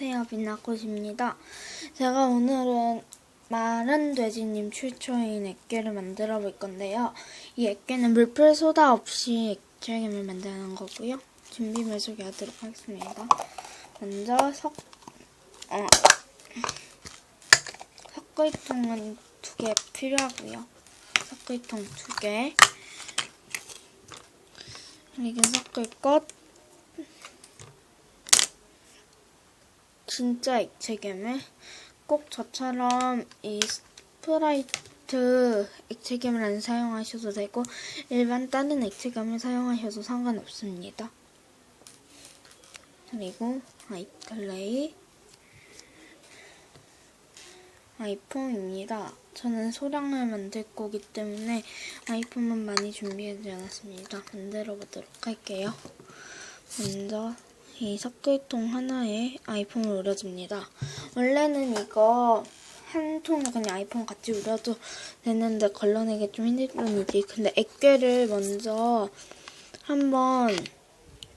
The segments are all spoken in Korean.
안녕하세요. 빛나꽃입니다. 제가 오늘은 마른 돼지님 출처인 액괴를 만들어 볼 건데요. 이 액괴는 물풀 소다 없이 액체괴물 만드는 거고요. 준비물 소개하도록 하겠습니다. 먼저 석, 어, 석글통은 두 개 필요하고요. 석글통 두 개. 그리고 섞을 것 진짜 액체괴물 꼭 저처럼 이 스프라이트 액체괴물 안 사용하셔도 되고 일반 다른 액체괴물 사용하셔도 상관없습니다. 그리고 아이클레이 아이폰입니다. 저는 소량을 만들 거기 때문에 아이폰만 많이 준비하지 않았습니다. 만들어 보도록 할게요. 먼저 이 석글통 하나에 아이폰을 우려줍니다. 원래는 이거 한 통에 그냥 아이폰 같이 우려도 되는데 걸러내기 좀 힘들 뿐이지. 근데 액괴를 먼저 한번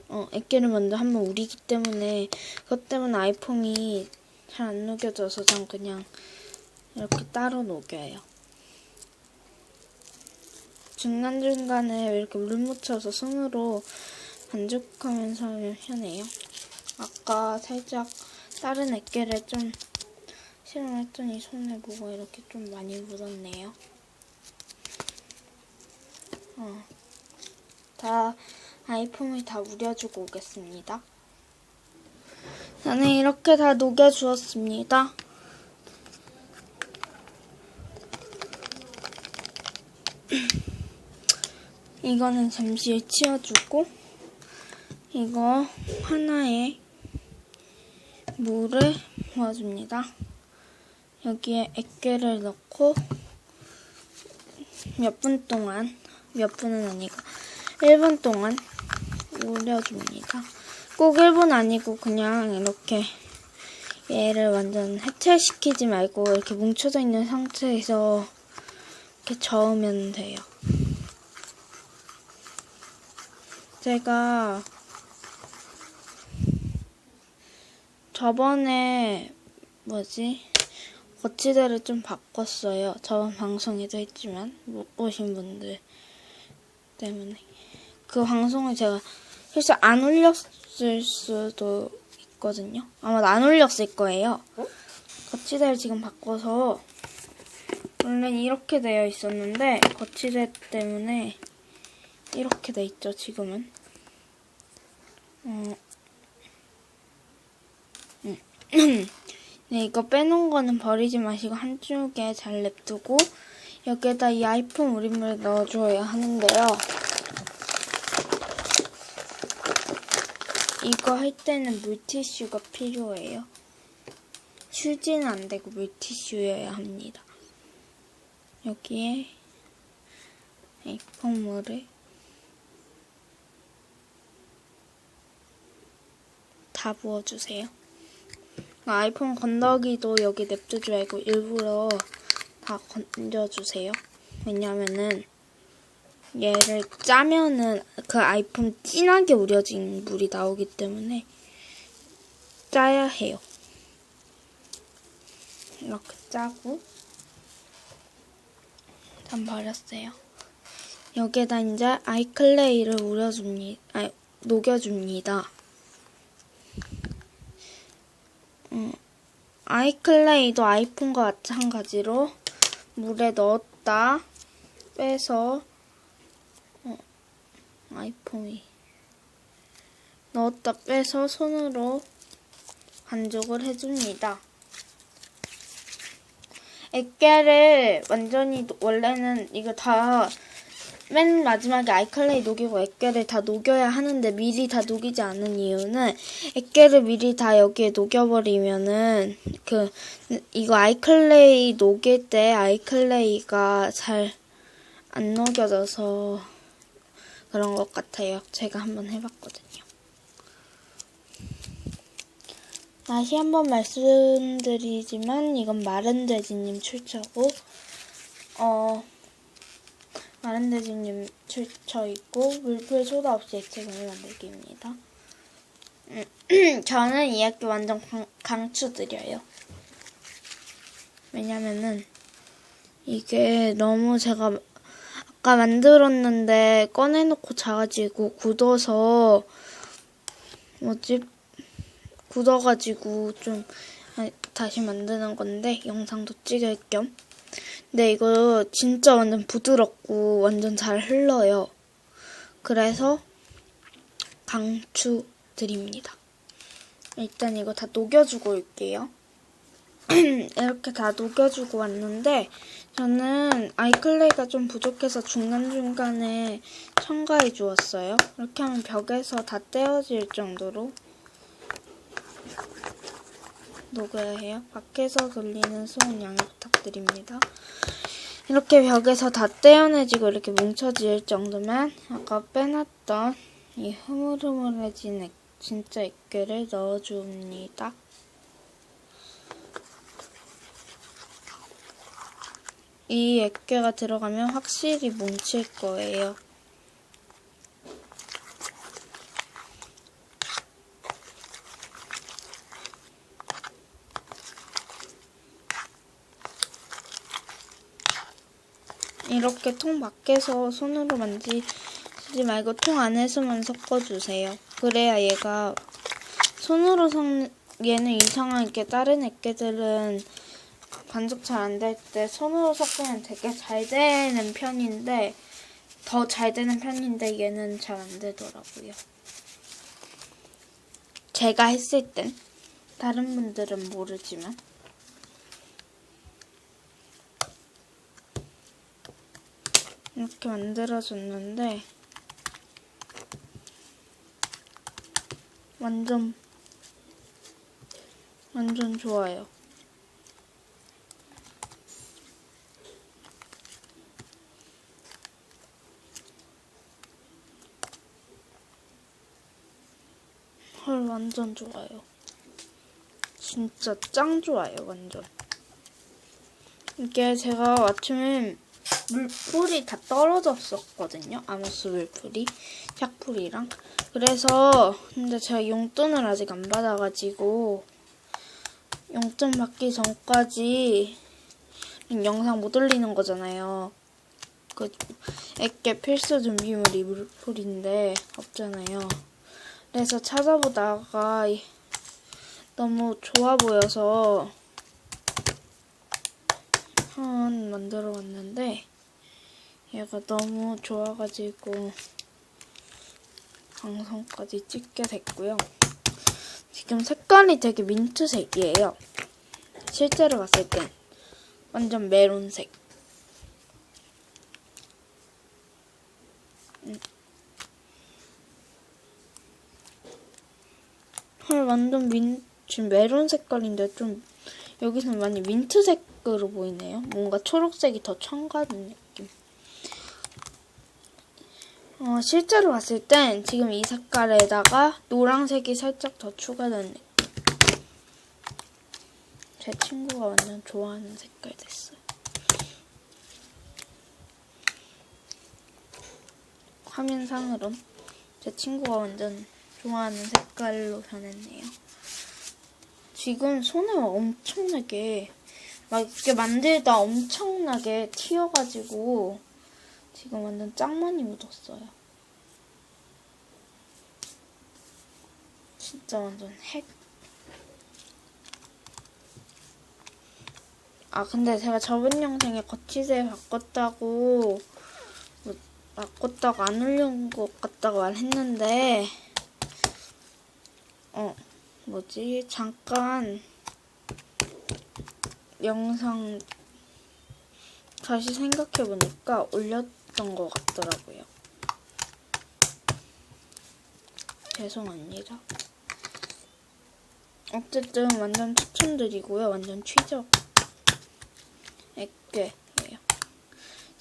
어, 액괴를 먼저 한번 우리기 때문에 그것 때문에 아이폰이 잘 안 녹여져서 전 그냥 이렇게 따로 녹여요. 중간중간에 이렇게 물 묻혀서 손으로 반죽하면서 해내요. 아까 살짝 다른 액괴를 좀 실험했더니 손에 뭐가 이렇게 좀 많이 묻었네요. 어, 다 아이폰을 다 우려주고 오겠습니다. 저는 이렇게 다 녹여주었습니다. 이거는 잠시 치워주고 이거 하나에 물을 부어줍니다. 여기에 액괴를 넣고 몇 분 동안 몇 분은 아니고 1분 동안 우려줍니다. 꼭 1분 아니고 그냥 이렇게 얘를 완전 해체시키지 말고 이렇게 뭉쳐져 있는 상태에서 이렇게 저으면 돼요. 제가 저번에 뭐지 거치대를 좀 바꿨어요. 저번 방송에도 했지만 못 보신 분들 때문에 그 방송을 제가 실제 안 올렸을 수도 있거든요. 아마 안 올렸을 거예요. 거치대를 지금 바꿔서 원래는 이렇게 되어 있었는데 거치대 때문에 이렇게 돼 있죠, 지금은. 어, 음. 네, 이거 빼놓은 거는 버리지 마시고 한쪽에 잘 냅두고 여기에다 이 아이폰 우린물을 넣어줘야 하는데요. 이거 할 때는 물티슈가 필요해요. 휴지는 안 되고 물티슈여야 합니다. 여기에 아이폰 물을 다 부어주세요. 아이폰 건더기도 여기 냅두지 말고 일부러 다 건져주세요. 왜냐면은 얘를 짜면은 그 아이폰 진하게 우려진 물이 나오기 때문에 짜야 해요. 이렇게 짜고 단 버렸어요. 여기에다 이제 아이클레이를 우려줍니다. 아니, 녹여줍니다. 음, 아이클레이도 아이폰과 마찬가지로 물에 넣었다. 빼서 어, 아이폰이. 넣었다 빼서 손으로 반죽을 해줍니다. 액괴를 완전히 원래는 이거 다 맨 마지막에 아이클레이 녹이고 액괴를 다 녹여야 하는데 미리 다 녹이지 않은 이유는 액괴를 미리 다 여기에 녹여버리면은 그 이거 아이클레이 녹일 때 아이클레이가 잘 안 녹여져서 그런 것 같아요. 제가 한번 해봤거든요. 다시 한번 말씀드리지만 이건 마른 돼지님 출처고 어 마른 돼지님 출처 있고 물풀 소다 없이 액체금을 만들기입니다. 저는 이 학기 완전 강, 강추드려요. 왜냐면은 이게 너무 제가 아까 만들었는데 꺼내놓고 자가지고 굳어서 뭐지 굳어가지고 좀 다시 만드는 건데 영상도 찍을 겸. 근데 이거 진짜 완전 부드럽고 완전 잘 흘러요. 그래서 강추드립니다. 일단 이거 다 녹여주고 올게요. 이렇게 다 녹여주고 왔는데 저는 아이클레이가 좀 부족해서 중간중간에 첨가해 주었어요. 이렇게 하면 벽에서 다 떼어질 정도로 녹여야 해요. 밖에서 돌리는 소음 양해 부탁드립니다. 이렇게 벽에서 다 떼어내지고 이렇게 뭉쳐질 정도면 아까 빼놨던 이 흐물흐물해진 액, 진짜 액괴를 넣어줍니다. 이 액괴가 들어가면 확실히 뭉칠 거예요. 이렇게 통 밖에서 손으로 만지지 말고 통 안에서만 섞어주세요. 그래야 얘가 손으로 섞는 얘는 이상하게 다른 액괴들은 반죽 잘 안 될 때 손으로 섞으면 되게 잘 되는 편인데 더 잘 되는 편인데 얘는 잘 안 되더라고요. 제가 했을 땐 다른 분들은 모르지만 이렇게 만들어줬는데 완전 완전 좋아요. 헐 완전 좋아요. 진짜 짱 좋아요 완전. 이게 제가 아침에 물풀이 다 떨어졌었거든요. 아모스 물풀이, 샥풀이랑. 그래서 근데 제가 용돈을 아직 안 받아가지고 용돈 받기 전까지 영상 못 올리는 거잖아요. 그 액계 필수 준비물이 물풀인데 없잖아요. 그래서 찾아보다가 너무 좋아 보여서 한 만들어 왔는데 얘가 너무 좋아가지고 방송까지 찍게 됐고요. 지금 색깔이 되게 민트색이에요. 실제로 봤을 땐 완전 메론색. 음. 헐 완전 민 지금 메론 색깔인데 좀 여기서는 많이 민트 색으로 보이네요. 뭔가 초록색이 더 첨가된 느낌. 어, 실제로 봤을 땐 지금 이 색깔에다가 노란색이 살짝 더 추가된 느낌. 제 친구가 완전 좋아하는 색깔 됐어요. 화면상으론 제 친구가 완전 좋아하는 색깔로 변했네요. 지금 손에 엄청나게 막 이렇게 만들다 엄청나게 튀어가지고 지금 완전 짱 많이 묻었어요. 진짜 완전 핵. 아 근데 제가 저번 영상에 거치대 바꿨다고 뭐, 바꿨다고 안 올린 것 같다고 말했는데 어 뭐지 잠깐 영상 다시 생각해보니까 올렸 던 것 같더라고요. 죄송합니다. 어쨌든 완전 추천드리고요. 완전 취적 액괴예요.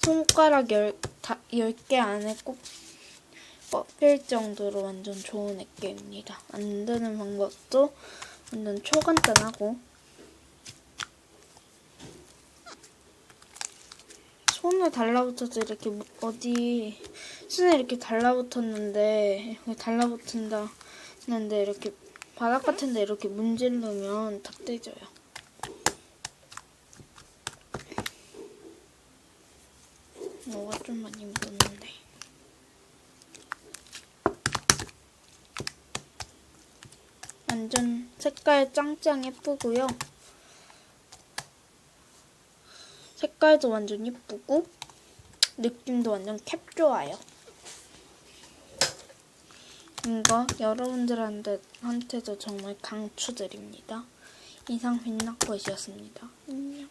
손가락 열, 다, 10개 안에 꼭 뻗힐 정도로 완전 좋은 액괴입니다. 만드는 방법도 완전 초간단하고 손에 달라붙어서 이렇게 어디 손에 이렇게 달라붙었는데 달라붙은다 근데 이렇게 바닥 같은데 이렇게 문지르면 탁 떼져요. 뭐가 좀 많이 묻었는데. 완전 색깔 짱짱 예쁘고요. 색깔도 완전 예쁘고 느낌도 완전 캡 좋아요. 이거 여러분들한테도 정말 강추드립니다. 이상 빛나꽃이었습니다. 안녕.